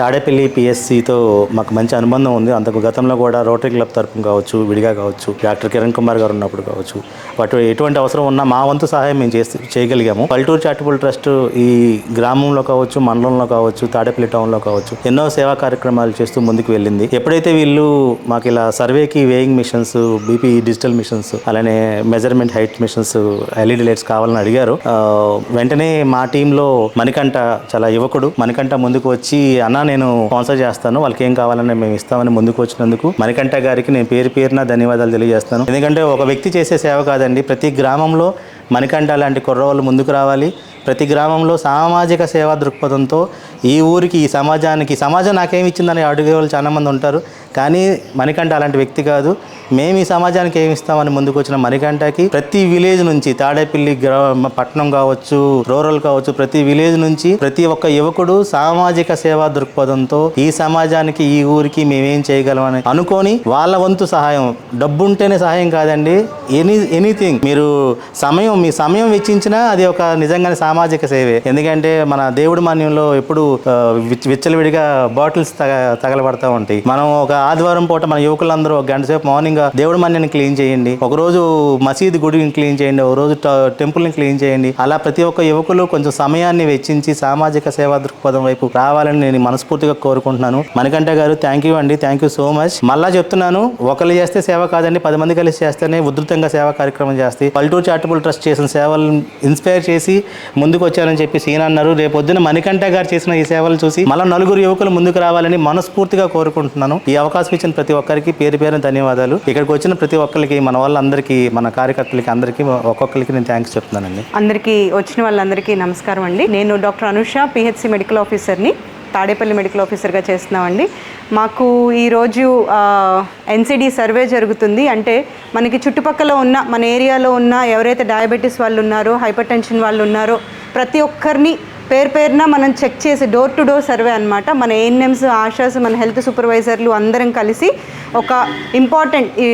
తాడేపల్లి పిఎస్సితో మాకు మంచి అనుబంధం ఉంది. అంతకు గతంలో కూడా రోటరీ క్లబ్ తరఫున కావచ్చు విడిగా కావచ్చు డాక్టర్ కిరణ్ కుమార్ గారు ఉన్నప్పుడు కావచ్చు వాటి ఎటువంటి అవసరం ఉన్నా మా వంతు సహాయం మేము చేసి చేయగలిగాము. పల్టూరు చారిటబుల్ ట్రస్ట్ ఈ గ్రామంలో కావచ్చు మండలంలో కావచ్చు తాడేపల్లి టౌన్లో కావచ్చు ఎన్నో సేవా కార్యక్రమాలు చేస్తూ ముందుకు వెళ్ళింది. ఎప్పుడైతే వీళ్ళు మాకు ఇలా సర్వేకి weighing machines BP digital machines అలానే measurement height machines LED lights కావాలని అడిగారు. వెంటనే మా టీంలో మణికంఠ చాలా యువకుడు మణికంఠ ముందుకు వచ్చి అన్నా నేను స్పాన్సర్ చేస్తాను. వాళ్ళకి ఏం కావాలని మేము ఇస్తామని ముందుకు వచ్చినందుకు మణికంఠ గారికి నేను పేరు పేరున ధన్యవాదాలు తెలియజేస్తాను ఎందుకంటే ఒక వ్యక్తి చేసే సేవ కాదండి. ప్రతి గ్రామంలో మణికంఠ లాంటి కుర్రవాళ్ళు ముందుకు రావాలి. ప్రతి గ్రామంలో సామాజిక సేవా దృక్పథంతో ఈ ఊరికి ఈ సమాజానికి సమాజం నాకేమి ఇచ్చిందని అడిగే వాళ్ళు చాలామంది ఉంటారు. కానీ మణికంఠ అలాంటి వ్యక్తి కాదు. మేము ఈ సమాజానికి ఏమి ఇస్తామని ముందుకు వచ్చిన మణికంఠకి ప్రతి విలేజ్ నుంచి తాడేపల్లి పట్టణం కావచ్చు రూరల్ కావచ్చు ప్రతి విలేజ్ నుంచి ప్రతి ఒక్క యువకుడు సామాజిక సేవా దృక్పథంతో ఈ సమాజానికి ఈ ఊరికి మేమేం చేయగలమని అనుకొని వాళ్ళ వంతు సహాయం. డబ్బు ఉంటేనే సహాయం కాదండి. Any anything. మీరు సమయం మీ సమయం వెచ్చించినా అది ఒక నిజంగానే సామాజిక సేవే. ఎందుకంటే మన దేవుడి మాన్యంలో ఎప్పుడు విచ్చలవిడిగా బాటిల్స్ తగ తగలబడతా ఉంటాయి. మనం ఒక ఆదివారం పూట మన యువకులందరూ ఒక గంట సేపు మార్నింగ్ దేవుడి మాన్యాన్ని క్లీన్ చేయండి. ఒక రోజు మసీదు గుడిని క్లీన్ చేయండి. ఒక రోజు టెంపుల్ని క్లీన్ చేయండి. అలా ప్రతి ఒక్క యువకులు కొంచెం సమయాన్ని వెచ్చించి సామాజిక సేవా దృక్పథం వైపు రావాలని నేను మనస్ఫూర్తిగా కోరుకుంటున్నాను. మణికంఠ గారు థ్యాంక్ యూ అండి. థ్యాంక్ యూ సో మచ్ మళ్ళా చెప్తున్నాను ఒకళ్ళు చేస్తే సేవ కాదండి పది మంది కలిసి చేస్తేనే ఉధృతంగా సేవా కార్యక్రమం చేస్తే పల్లెటూరు చారిటబుల్ ట్రస్ట్ చేసిన సేవలను ఇన్స్పైర్ చేసి ముందుకు వచ్చారని చెప్పి సీన్ అన్నారు. రేపు పొద్దున మణికంఠ గారు చేసిన ఈ సేవలు చూసి మళ్ళీ నలుగురు యువకులు ముందుకు రావాలని మనస్ఫూర్తిగా కోరుకుంటున్నాను. ఈ అవకాశం ఇచ్చిన ప్రతి ఒక్కరికి పేరు పేరు ధన్యవాదాలు. ఇక్కడికి వచ్చిన ప్రతి ఒక్కరికి మన వాళ్ళందరికీ మన కార్యకర్తలకి అందరికీ ఒక్కొక్కరికి నేను థ్యాంక్స్ చెప్తున్నానండి. అందరికీ వచ్చిన వాళ్ళందరికీ నమస్కారం అండి. నేను డాక్టర్ అనుష పిహెచ్సి మెడికల్ ఆఫీసర్ని తాడేపల్లి మెడికల్ ఆఫీసర్గా చేస్తున్నామండి. మాకు ఈరోజు ఎన్సిడి సర్వే జరుగుతుంది. అంటే మనకి చుట్టుపక్కల ఉన్న మన ఏరియాలో ఉన్న ఎవరైతే డయాబెటీస్ వాళ్ళు ఉన్నారో హైపర్ టెన్షన్ వాళ్ళు ఉన్నారో ప్రతి ఒక్కరిని పేరు పేరున మనం చెక్ చేసి డోర్ టు డోర్ సర్వే అనమాట మన ఏఎన్ఎమ్స్ ఆశాస్ మన హెల్త్ సూపర్వైజర్లు అందరం కలిసి ఒక ఇంపార్టెంట్ ఈ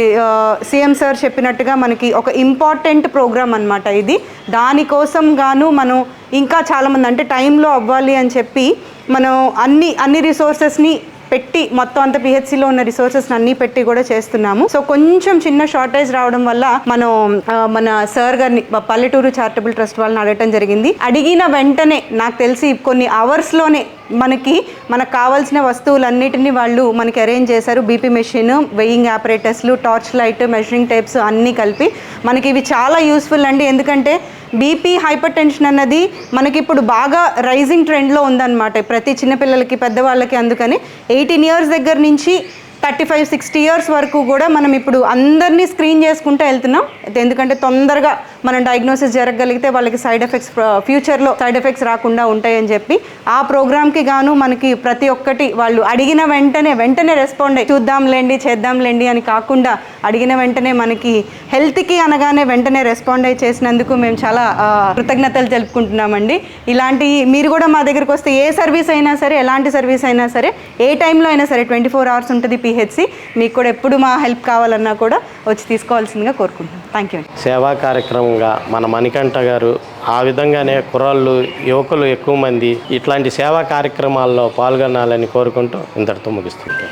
సీఎం సార్ చెప్పినట్టుగా మనకి ఒక ఇంపార్టెంట్ ప్రోగ్రామ్ అనమాట ఇది. దానికోసం గాను మనం ఇంకా చాలామంది అంటే టైంలో అవ్వాలి అని చెప్పి మనం అన్ని అన్ని రిసోర్సెస్ని పెట్టి మొత్తం అంత పిహెచ్సిలో ఉన్న రిసోర్సెస్ అన్ని పెట్టి కూడా చేస్తున్నాము. సో కొంచెం చిన్న షార్టేజ్ రావడం వల్ల మనం మన సార్ గారిని పల్లెటూరు చారిటబుల్ ట్రస్ట్ వాళ్ళని అడగటం జరిగింది. అడిగిన వెంటనే నాకు తెలిసి కొన్ని అవర్స్లోనే మనకి మనకు కావాల్సిన వస్తువులన్నిటిని వాళ్ళు మనకి అరేంజ్ చేశారు. బీపీ మెషిన్ వెయింగ్ ఆపరేటర్స్లు టార్చ్ లైట్ మెషరింగ్ టేప్స్ అన్నీ కలిపి మనకి ఇవి చాలా యూస్ఫుల్ అండి. ఎందుకంటే బీపీ హైపర్ టెన్షన్ అన్నది మనకి ఇప్పుడు బాగా రైజింగ్ ట్రెండ్లో ఉందన్నమాట. ప్రతి చిన్నపిల్లలకి పెద్దవాళ్ళకి అందుకని ఎయిటీన్ ఇయర్స్ దగ్గర నుంచి థర్టీ ఫైవ్ సిక్స్టీ ఇయర్స్ వరకు కూడా మనం ఇప్పుడు అందరినీ స్క్రీన్ చేసుకుంటూ వెళ్తున్నాం. ఎందుకంటే తొందరగా మనం డయాగ్నోసిస్ జరగగలిగితే వాళ్ళకి సైడ్ ఎఫెక్ట్స్ ఫ్యూచర్లో సైడ్ ఎఫెక్ట్స్ రాకుండా ఉంటాయని చెప్పి ఆ ప్రోగ్రామ్కి గాను మనకి ప్రతి ఒక్కటి వాళ్ళు అడిగిన వెంటనే వెంటనే రెస్పాండ్ అయ్యి చూద్దాంలేండి చేద్దాంలేండి అని కాకుండా అడిగిన వెంటనే మనకి హెల్త్కి అనగానే వెంటనే రెస్పాండ్ అయ్యి చేసినందుకు మేము చాలా కృతజ్ఞతలు తెలుపుకుంటున్నామండి. ఇలాంటి మీరు కూడా మా దగ్గరికి వస్తే ఏ సర్వీస్ అయినా సరే ఎలాంటి సర్వీస్ అయినా సరే ఏ టైంలో అయినా సరే ట్వంటీ ఫోర్ అవర్స్ ఉంటుంది పిహెచ్సి మీకు కూడా ఎప్పుడు మా హెల్ప్ కావాలన్నా కూడా వచ్చి తీసుకోవాల్సిందిగా కోరుకుంటున్నాను. థ్యాంక్ యూ సేవా కార్యక్రమంగా మన మణికంఠ గారు ఆ విధంగానే కుర్రాళ్ళు యువకులు ఎక్కువ మంది ఇట్లాంటి సేవా కార్యక్రమాల్లో పాల్గొనాలని కోరుకుంటూ ఇంతటితో ముగిస్తుంటారు